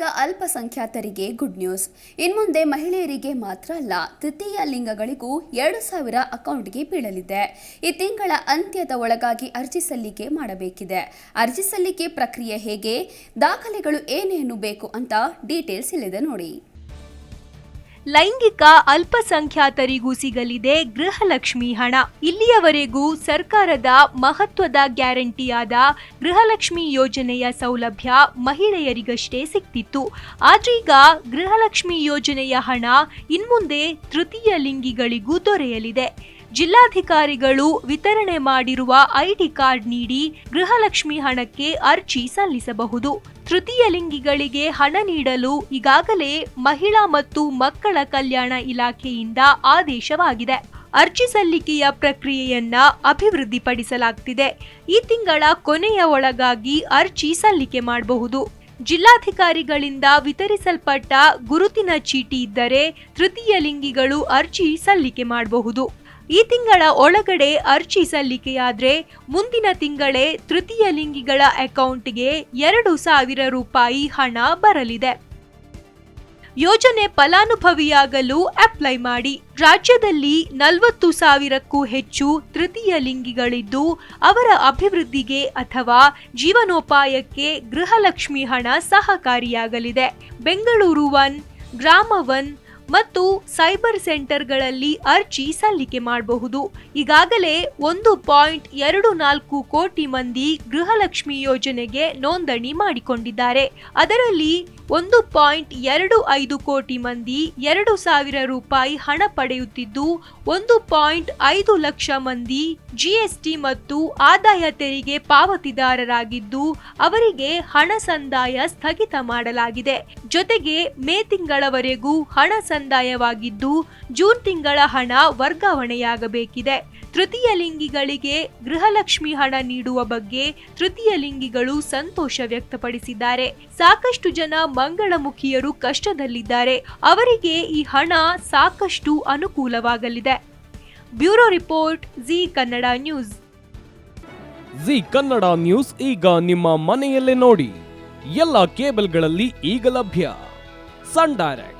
ಲೈಂಗಿಕ ಅಲ್ಪಸಂಖ್ಯಾತರಿಗೆ good news ಇನ್ಮುಂದೆ ಮಹಿಳೆಯರಿಗೆ ಮಾತ್ರ ಅಲ್ಲ, ತೃತೀಯ ಲಿಂಗಗಳಿಗೂ ಎರಡು ಸಾವಿರ ಅಕೌಂಟ್ಗೆ ಬೀಳಲಿದೆ. ಈ ತಿಂಗಳ ಅಂತ್ಯದ ಒಳಗಾಗಿ ಅರ್ಜಿ ಸಲ್ಲಿಕೆ ಮಾಡಬೇಕಿದೆ. ಅರ್ಜಿ ಸಲ್ಲಿಕೆ ಪ್ರಕ್ರಿಯೆ ಹೇಗೆ, ದಾಖಲೆಗಳು ಏನೇನು ಬೇಕು ಅಂತ ಡೀಟೇಲ್ಸ್ ಇಲ್ಲಿದೆ ನೋಡಿ. ಲೈಂಗಿಕ ಅಲ್ಪಸಂಖ್ಯಾತರಿಗೂ ಸಿಗಲಿದೆ ಗೃಹಲಕ್ಷ್ಮಿ ಹಣ. ಇಲ್ಲಿಯವರೆಗೂ ಸರ್ಕಾರದ ಮಹತ್ವದ ಗ್ಯಾರಂಟಿಯಾದ ಗೃಹಲಕ್ಷ್ಮಿ ಯೋಜನೆಯ ಸೌಲಭ್ಯ ಮಹಿಳೆಯರಿಗಷ್ಟೇ ಸಿಕ್ತಿತ್ತು. ಆದ್ರೀಗ ಗೃಹಲಕ್ಷ್ಮಿ ಯೋಜನೆಯ ಹಣ ಇನ್ಮುಂದೆ ತೃತೀಯ ಲಿಂಗಿಗಳಿಗೂ ದೊರೆಯಲಿದೆ. ಜಿಲ್ಲಾಧಿಕಾರಿಗಳು ವಿತರಣೆ ಮಾಡಿರುವ ಐಡಿ ಕಾರ್ಡ್ ನೀಡಿ ಗೃಹಲಕ್ಷ್ಮಿ ಹಣಕ್ಕೆ ಅರ್ಜಿ ಸಲ್ಲಿಸಬಹುದು. ತೃತೀಯ ಲಿಂಗಿಗಳಿಗೆ ಹಣ ನೀಡಲು ಈಗಾಗಲೇ ಮಹಿಳಾ ಮತ್ತು ಮಕ್ಕಳ ಕಲ್ಯಾಣ ಇಲಾಖೆಯಿಂದ ಆದೇಶವಾಗಿದೆ. ಅರ್ಜಿ ಸಲ್ಲಿಕೆಯ ಪ್ರಕ್ರಿಯೆಯನ್ನ ಅಭಿವೃದ್ಧಿಪಡಿಸಲಾಗ್ತಿದೆ. ಈ ತಿಂಗಳ ಕೊನೆಯ ಒಳಗಾಗಿ ಅರ್ಜಿ ಸಲ್ಲಿಕೆ ಮಾಡಬಹುದು. ಜಿಲ್ಲಾಧಿಕಾರಿಗಳಿಂದ ವಿತರಿಸಲ್ಪಟ್ಟ ಗುರುತಿನ ಚೀಟಿ ಇದ್ದರೆ ತೃತೀಯ ಲಿಂಗಿಗಳು ಅರ್ಜಿ ಸಲ್ಲಿಕೆ ಮಾಡಬಹುದು. ಈ ತಿಂಗಳ ಒಳಗಡೆ ಅರ್ಜಿ ಸಲ್ಲಿಕೆಯಾದ್ರೆ ಮುಂದಿನ ತಿಂಗಳೇ ತೃತೀಯ ಲಿಂಗಿಗಳ ಅಕೌಂಟ್ಗೆ ಎರಡು ಸಾವಿರ ರೂಪಾಯಿ ಹಣ ಬರಲಿದೆ. ಯೋಜನೆ ಫಲಾನುಭವಿಯಾಗಲು ಅಪ್ಲೈ ಮಾಡಿ. ರಾಜ್ಯದಲ್ಲಿ ನಲವತ್ತು ಸಾವಿರಕ್ಕೂ ಹೆಚ್ಚು ತೃತೀಯ ಲಿಂಗಿಗಳಿದ್ದು ಅವರ ಅಭಿವೃದ್ಧಿಗೆ ಅಥವಾ ಜೀವನೋಪಾಯಕ್ಕೆ ಗೃಹಲಕ್ಷ್ಮಿ ಹಣ ಸಹಕಾರಿಯಾಗಲಿದೆ. ಬೆಂಗಳೂರು ಒನ್, ಗ್ರಾಮ ಒನ್ ಮತ್ತು ಸೈಬರ್ ಸೆಂಟರ್ಗಳಲ್ಲಿ ಅರ್ಜಿ ಸಲ್ಲಿಕೆ ಮಾಡಬಹುದು. ಈಗಾಗಲೇ ಒಂದು ಪಾಯಿಂಟ್ ಎರಡು ನಾಲ್ಕು ಕೋಟಿ ಮಂದಿ ಗೃಹಲಕ್ಷ್ಮಿ ಯೋಜನೆಗೆ ನೋಂದಣಿ ಮಾಡಿಕೊಂಡಿದ್ದಾರೆ. ಅದರಲ್ಲಿ ಒಂದು ಪಾಯಿಂಟ್ ಎರಡು ಐದು ಕೋಟಿ ಮಂದಿ ಎರಡು ಸಾವಿರ ರೂಪಾಯಿ ಹಣ ಪಡೆಯುತ್ತಿದ್ದು, ಒಂದು ಪಾಯಿಂಟ್ ಐದು ಲಕ್ಷ ಮಂದಿ ಜಿಎಸ್ಟಿ ಮತ್ತು ಆದಾಯ ತೆರಿಗೆ ಪಾವತಿದಾರರಾಗಿದ್ದು, ಅವರಿಗೆ ಹಣ ಸಂದಾಯ ಸ್ಥಗಿತ ಮಾಡಲಾಗಿದೆ. ಜೊತೆಗೆ ಮೇ ತಿಂಗಳವರೆಗೂ ಹಣ ಸಂದಾಯವಾಗಿದ್ದು ಜೂನ್ ತಿಂಗಳ ಹಣ ವರ್ಗಾವಣೆಯಾಗಬೇಕಿದೆ. ತೃತೀಯ ಲಿಂಗಿಗಳಿಗೆ ಗೃಹಲಕ್ಷ್ಮಿ ಹಣ ನೀಡುವ ಬಗ್ಗೆ ತೃತೀಯ ಲಿಂಗಿಗಳು ಸಂತೋಷ ವ್ಯಕ್ತಪಡಿಸಿದ್ದಾರೆ. ಸಾಕಷ್ಟು ಜನ ಮಂಗಳಮುಖಿಯರು ಕಷ್ಟದಲ್ಲಿದ್ದಾರೆ. ಅವರಿಗೆ ಈ ಹಣ ಸಾಕಷ್ಟು ಅನುಕೂಲವಾಗಲಿದೆ. Bureau report, Zee Kannada news. Zee Kannada news ಈಗ ನಿಮ್ಮ ಮನೆಯಲ್ಲೇ ನೋಡಿ. ಎಲ್ಲ ಕೇಬಲ್ಗಳಲ್ಲಿ ಈಗ ಲಭ್ಯ. Sun Direct.